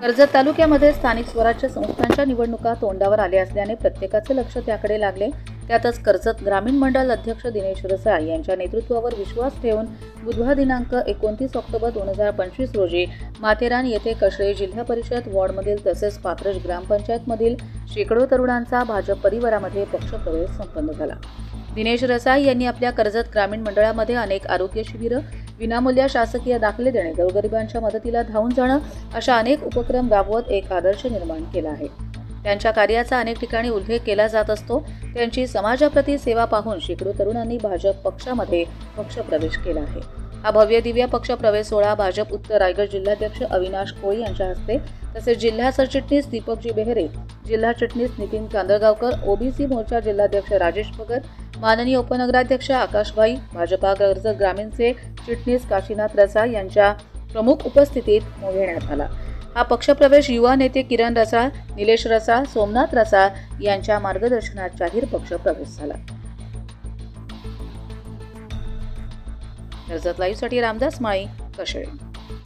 कर्जत तालुक्यामध्ये स्थानिक स्वराज्य संस्थांच्या निवडणुका तोंडावर आल्या असल्याने प्रत्येकाचे लक्ष त्याकडे लागले. त्यातच कर्जत ग्रामीण मंडळ अध्यक्ष दिनेश रसाळ यांच्या नेतृत्वावर विश्वास ठेवून बुधवार दिनांक एकोणतीस ऑक्टोबर दोन हजार पंचवीस रोजी माथेरान येथे कशळे जिल्हा परिषद वॉर्डमधील तसेच पात्रज ग्रामपंचायतमधील शेकडो तरुणांचा भाजप परिवारामध्ये पक्षप्रवेश संपन्न झाला. दिनेश रसाई यांनी आपल्या कर्जत ग्रामीण मंडळामध्ये अनेक आरोग्य शिबिरं विनामूल्य शासकीय दाखले देणे गोरगरिबांच्या मदतीला धावून जाणं अशा अनेक उपक्रम राबवत एक आदर्श निर्माण केला आहे. त्यांच्या कार्याचा अनेक ठिकाणी उल्लेख केला जात असतो. त्यांची समाजाप्रती सेवा पाहून शेकडो तरुणांनी भाजप पक्षामध्ये पक्षप्रवेश केला आहे. हा भव्य दिव्य पक्षप्रवेश सोहळा भाजप उत्तर रायगड जिल्हाध्यक्ष अविनाश कोळी यांच्या हस्ते तसेच जिल्हा सरचिटणीस दीपकजी बेहरे जिल्हा चिटणीस नितीन कांदळगावकर ओबीसी मोर्चा जिल्हाध्यक्ष राजेश भगत माननीय उपनगराध्यक्ष आकाशभाई भाजपा कर्जत ग्रामीणचे चिटणीस काशीनाथ रसाळ यांच्या प्रमुख उपस्थितीत घेण्यात आला. हा पक्षप्रवेश युवा नेते किरण रसाळ निलेश रसाळ सोमनाथ रसाळ यांच्या मार्गदर्शनात जाहीर पक्षप्रवेश झाला. कर्जत लाईव्हसाठी रामदास माळी कशळे